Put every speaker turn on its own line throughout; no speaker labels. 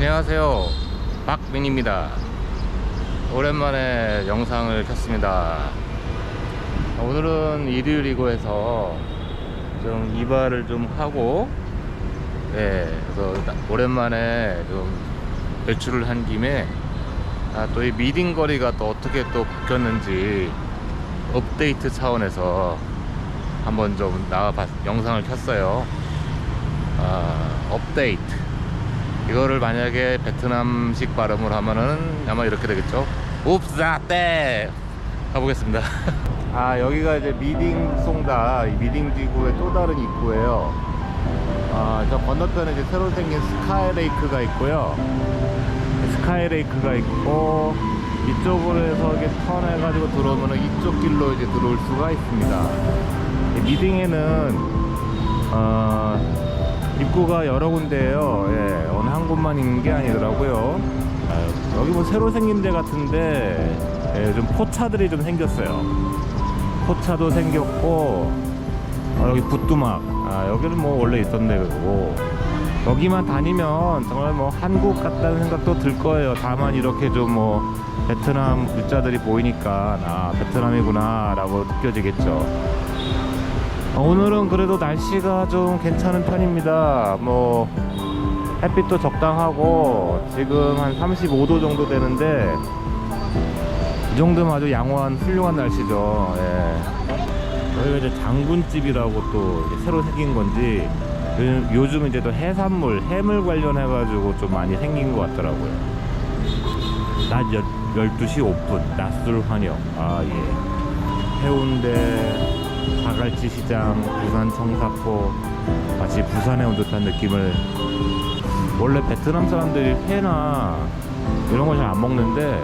안녕하세요. 박민입니다. 오랜만에 영상을 켰습니다. 오늘은 일요일이고 해서 좀 이발을 좀 하고 네 그래서 나- 오랜만에 좀 외출을 한 김에 아, 또 이 미딩 거리가 또 어떻게 또 바뀌었는지 업데이트 차원에서 한번 좀 나와 봤, 영상을 켰어요. 아, 업데이트 이거를 만약에 베트남식 발음을 하면은 아마 이렇게 되겠죠. 옵사떼 가보겠습니다. 아 여기가 이제 미딩 송다 이 미딩 지구의 또 다른 입구예요. 아 저 건너편에 이제 새로 생긴 스카이레이크가 있고요. 스카이레이크가 있고 이쪽으로 해서 이렇게 턴해가지고 들어오면은 이쪽 길로 이제 들어올 수가 있습니다. 이 미딩에는 어, 입구가 여러 군데예요. 예, 어느 한 곳만 있는 게 아니더라고요. 아, 여기 뭐 새로 생긴 데 같은데 예, 좀 포차들이 좀 생겼어요. 포차도 생겼고 아, 여기 부뚜막 아, 여기는 뭐 원래 있던 데고 여기만 다니면 정말 뭐 한국 같다는 생각도 들 거예요. 다만 이렇게 좀 뭐 베트남 글자들이 보이니까 아 베트남이구나라고 느껴지겠죠. 어, 오늘은 그래도 날씨가 좀 괜찮은 편입니다. 뭐 햇빛도 적당하고 지금 한 35도 정도 되는데 이 정도면 아주 양호한 훌륭한 날씨죠. 예. 여기가 이제 장군집이라고 또 새로 생긴 건지 요- 요즘 이제 또 해산물, 해물 관련해 가지고 좀 많이 생긴 것 같더라고요. 낮 12시 오픈, 낮술 환영. 아, 예. 해운대, 자 갈치 시장, 부산 청사포 마치 부산에 온 듯한 느낌을. 원래 베트남 사람들이 회나 이런 거 잘 안 먹는데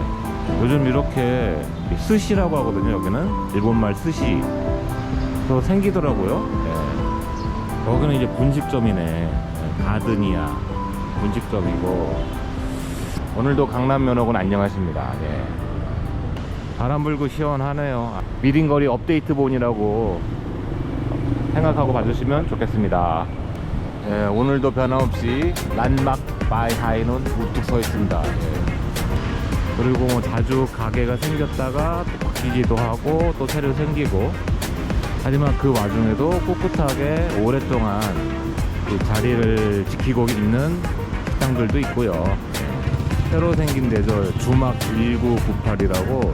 요즘 이렇게 스시라고 하거든요 여기는. 일본말 스시. 또 생기더라고요. 예. 여기는 이제 분식점이네. 예, 가드니아. 분식점이고. 오늘도 강남 면허군 안녕하십니다. 예. 바람 불고 시원하네요. 미딩거리 업데이트 본이라고 생각하고 봐주시면 좋겠습니다. 예, 오늘도 변함없이 란막 바이 하이는 우뚝 서 있습니다. 예. 그리고 뭐 자주 가게가 생겼다가 또 바뀌기도 하고 또 새로 생기고 하지만 그 와중에도 꿋꿋하게 오랫동안 그 자리를 지키고 있는 식당들도 있고요. 예. 새로 생긴 데죠. 주막 1998이라고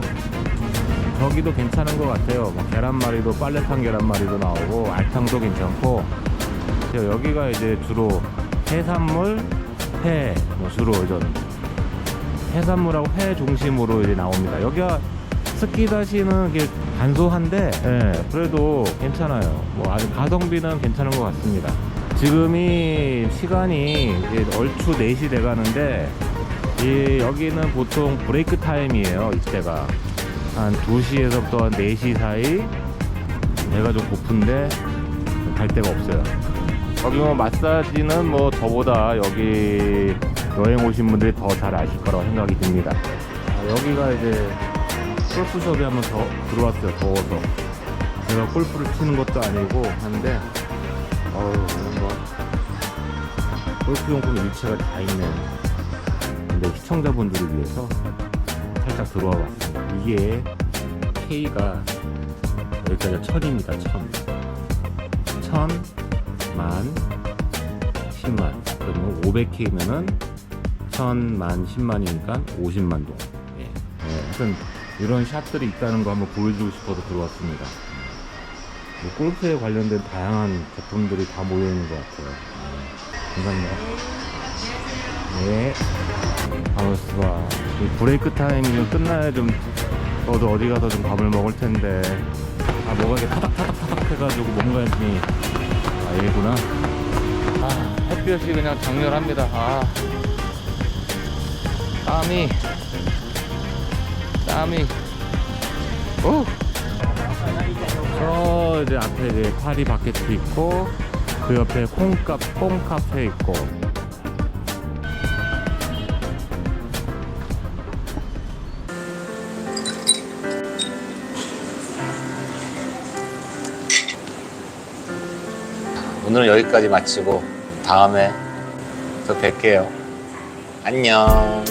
저기도 괜찮은 것 같아요. 뭐 계란말이도 빨래판 계란말이도 나오고 알탕도 괜찮고 여기가 이제 주로 해산물, 회, 뭐 주로 저는 해산물하고 회 중심으로 이제 나옵니다. 여기가 스키다시는 이게 간소한데 예, 그래도 괜찮아요. 뭐 아주 가성비는 괜찮은 것 같습니다. 지금이 시간이 얼추 4시 돼 가는데 이 여기는 보통 브레이크 타임이에요. 이때가 한 2시에서부터 한 4시 사이 배가 좀 고픈데 갈 데가 없어요. 여기 뭐 마사지는 뭐 저보다 여기 여행 오신 분들이 더 잘 아실 거라고 생각이 듭니다. 아, 여기가 이제 골프숍에 한번 더 들어왔어요. 더워서. 제가 골프를 치는 것도 아니고 하는데 어우 뭐 골프용품 일체가 다 있네. 근데 시청자분들을 위해서 살짝 들어와 봤습니다. 이게 K가 여기까지가 천입니다. 천. 천, 만, 십만. 그러면 500K면은 천, 만, 십만이니까 50만 동. 예. 예, 하여튼 이런 샷들이 있다는 거 한번 보여주고 싶어서 들어왔습니다. 뭐 골프에 관련된 다양한 제품들이 다 모여 있는 것 같아요. 예. 감사합니다. 네. 가만있어봐. 이 브레이크 타임이 좀 끝나야 좀, 저도 어디 가서 좀 밥을 먹을 텐데. 아, 뭐가 이렇게 타닥타닥타닥 해가지고 뭔가 좀, 아, 얘구나. 아, 햇볕이 그냥 장렬합니다. 아. 땀이, 땀이, 오! 저 이제 앞에 이제 파리 바게트 있고, 그 옆에 콩카, 콩카페 있고, 오늘은 여기까지 마치고 다음에 또 뵐게요.
안녕